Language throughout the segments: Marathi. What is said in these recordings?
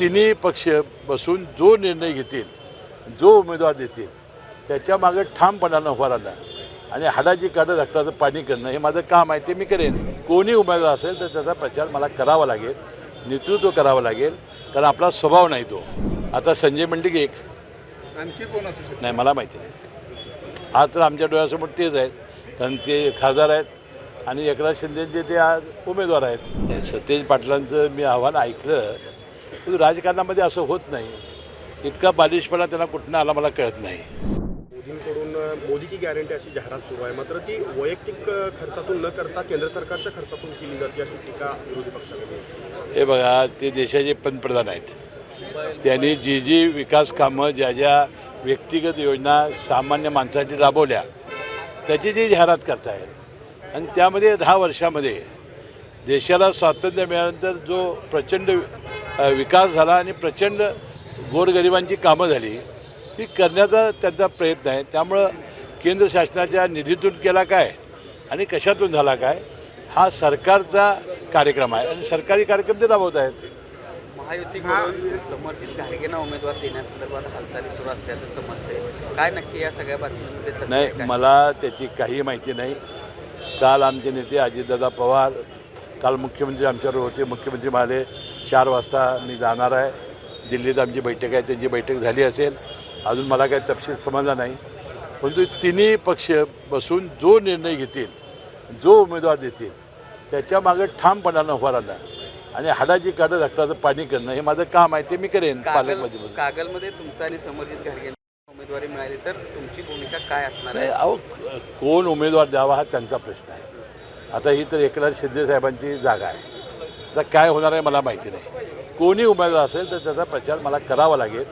तिन्ही पक्ष बसून जो निर्णय घेतील जो उमेदवार देतील त्याच्यामागे ठामपणानं उभा राहणं आणि हाडाची काढं रक्ताचं पाणी करणं हे माझं काम आहे ते मी करेन. कोणी उमेदवार असेल तर त्याचा प्रचार मला करावा लागेल नेतृत्व करावं लागेल कारण आपला स्वभाव नाही तो. आता संजय मंडिक एक. आणखी कोण असू नाही मला माहिती नाही. आज तर आमच्या डोळ्यासमोर तेच आहेत कारण ते खासदार आहेत आणि एकनाथ शिंदेचे ते आज उमेदवार आहेत. सतेज पाटलांचं मी आव्हान ऐकलं पण राजकारणामध्ये असं होत नाही. इतका बालिशपणा त्यांना कुठनं आला मला कळत नाही. मोदींकडून मोदी की गॅरंटी अशी जाहिरात सुरू आहे. मात्र ती वैयक्तिक खर्चातून न करता केंद्र सरकारच्या खर्चातून केली जाते अशी टीका विरोधी पक्षाकडे हे बघा ते देशाचे पंतप्रधान आहेत. त्यांनी जी जी विकास कामं ज्या ज्या व्यक्तिगत योजना सामान्य माणसासाठी राबवल्या त्याची जी जाहिरात करतायत. आणि त्यामध्ये दहा वर्षामध्ये देशाला स्वातंत्र्य मिळाल्यानंतर जो प्रचंड विकास झाला आणि प्रचंड गोरगरिबांची कामं झाली ती करण्याचा त्यांचा प्रयत्न आहे. त्यामुळं केंद्र शासनाच्या निधीतून केला काय आणि कशातून झाला काय हा सरकारचा कार्यक्रम आहे. आणि सरकारी कार्यक्रम ते राबवत आहेत. महायुतीकडून उमेदवार देण्यासंदर्भात हालचाली सुरू असल्याचं समजते काय नक्की या सगळ्या बातम्यांमध्ये नाही? मला त्याची काही माहिती नाही. काल आमचे नेते अजितदादा पवार काल मुख्यमंत्री आमच्यावर होते मुख्यमंत्री म्हणाले चार वाजता मी जाणार आहे. दिल्लीत आमची बैठक आहे. त्यांची बैठक झाली असेल. अजून मला काही तपशील समजला नाही. परंतु तिन्ही पक्ष बसून जो निर्णय घेतील जो उमेदवार देतील त्याच्यामागे ठामपणानं उभा राहणं आणि हाडाची काढं रक्ताचं पाणी करणं हे माझं काम आहे. ते मी करेन पालकमध्ये. कागलमध्ये तुमचा आणि समर्जित उमेदवारी मिळाली तर तुमची भूमिका काय असणार नाही आहे अहो कोण उमेदवार द्यावा हा त्यांचा प्रश्न आहे. आता ही तर एकनाथ शिंदे साहेबांची जागा आहे. आता काय होणार आहे मला माहिती नाही. कोणी उमेदवार असेल तर त्याचा प्रचार मला करावा लागेल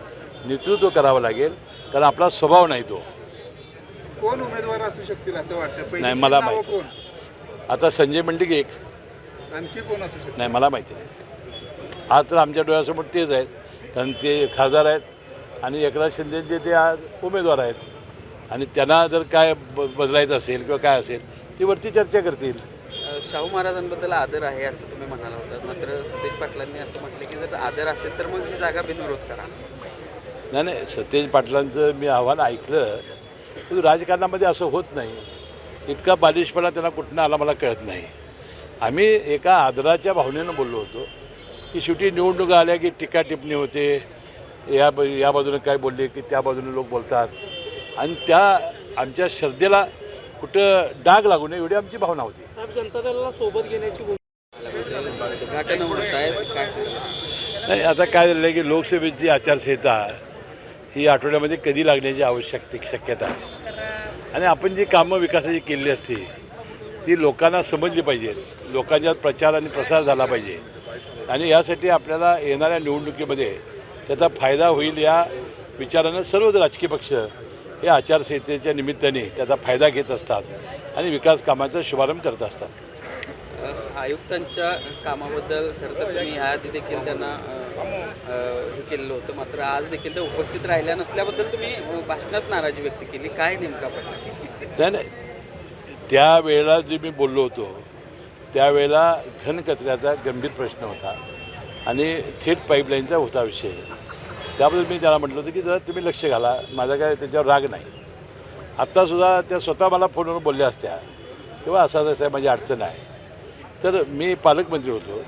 नेतृत्व करावं लागेल कारण आपला स्वभाव नाही तो. कोण उमेदवार असू शकतील असं वाटतं? नाही मला माहिती आता संजय मंडिक एक. आणखी कोण असू शकतो? नाही मला माहिती नाही. आज तर आमच्या डोळ्यासमोर तेच आहेत कारण ते खासदार आहेत आणि एकनाथ शिंदेचे ते आज उमेदवार आहेत. आणि त्यांना जर काय ब बदलायचं असेल किंवा काय असेल ती वरती चर्चा करतील. शाहू महाराजांबद्दल आदर आहे असं तुम्ही म्हणाला होता. मात्र सतेज पाटलांनी असं म्हटलं की जर आदर असेल तर मग ही जागा बिनविरोध करा. नाही नाही सतेज पाटलांचं मी आव्हान ऐकलं. पण राजकारणामध्ये असं होत नाही. इतका बालिशपणा त्यांना कुठनं आला मला कळत नाही. आम्ही एका आदराच्या भावनेनं बोललो होतो की शेवटी निवडणुका आल्या की टीका टिप्पणी होते. या या बाजूने काय बोलले की त्या बाजूने लोक बोलतात. आणि त्या आमच्या श्रद्धेला कुठं डाग लागू नये एवढी आमची भावना होती. जनता दलाला सोबत घेण्याची? नाही आता काय झालं की लोकसभेची आचारसंहिता ही आठवड्यामध्ये कधी लागण्याची आवश्यक शक्यता आहे. आणि आपण जी कामं विकासाची केलेली असते ती लोकांना समजली पाहिजेत लोकांच्यात प्रचार आणि प्रसार झाला पाहिजे. आणि यासाठी आपल्याला येणाऱ्या निवडणुकीमध्ये त्याचा फायदा होईल या विचारानं सर्वच राजकीय पक्ष हे आचारसंहितेच्या निमित्ताने त्याचा फायदा घेत असतात आणि विकास कामाचा शुभारंभ करत असतात. आयुक्तांच्या कामाबद्दल खरं तर तुम्ही ह्याआधी देखील त्यांना हे केलेलं होतं. मात्र आज देखील ते उपस्थित राहिल्या नसल्याबद्दल तुम्ही भाषणात नाराजी व्यक्त केली. काय नेमका पडला नाही नाही. त्यावेळेला जे मी बोललो होतो त्यावेळेला घनकचऱ्याचा गंभीर प्रश्न होता आणि थेट पाईपलाईनचा होता विषय. त्याबद्दल मी त्याला म्हटलं होतं की जरा तुम्ही लक्ष घाला माझा काय त्याच्यावर राग नाही. आत्तासुद्धा त्या स्वतः मला फोनवर बोलल्या असत्या. किंवा असा जसा माझी अडचण आहे. तर मी पालकमंत्री होतो.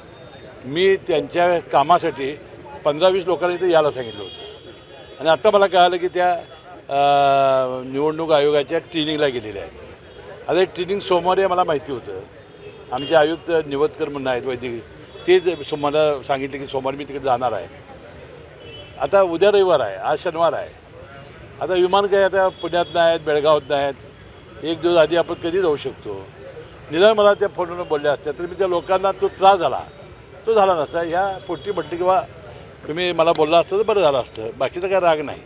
मी त्यांच्या कामासाठी पंधरा वीस लोकांना इथं यायला सांगितलं होतं. आणि आत्ता मला कळालं की त्या निवडणूक आयोगाच्या ट्रेनिंगला गेलेल्या आहेत. आता हे ट्रेनिंग सोमवारी आहे मला माहिती होतं. आमचे आयुक्त निवतकर म्हणून आहेत वैद्यकीय तेच सोमवारला मला सांगितले की सोमवारी मी तिकडे जाणार आहे. आता उद्या रविवार आहे आज शनिवार आहे. आता विमान काही आता पुण्यात नाही आहेत बेळगावात नाही आहेत एक दिवस आधी आपण कधी जाऊ शकतो. निदान मला त्या फोनवर बोलल्या असत्या तर मी त्या लोकांना तो त्रास झाला. तो झाला नसता. ह्या पोटी म्हटली किंवा तुम्ही मला बोलला असतं तर बरं झालं असतं. बाकीचा काय राग नाही.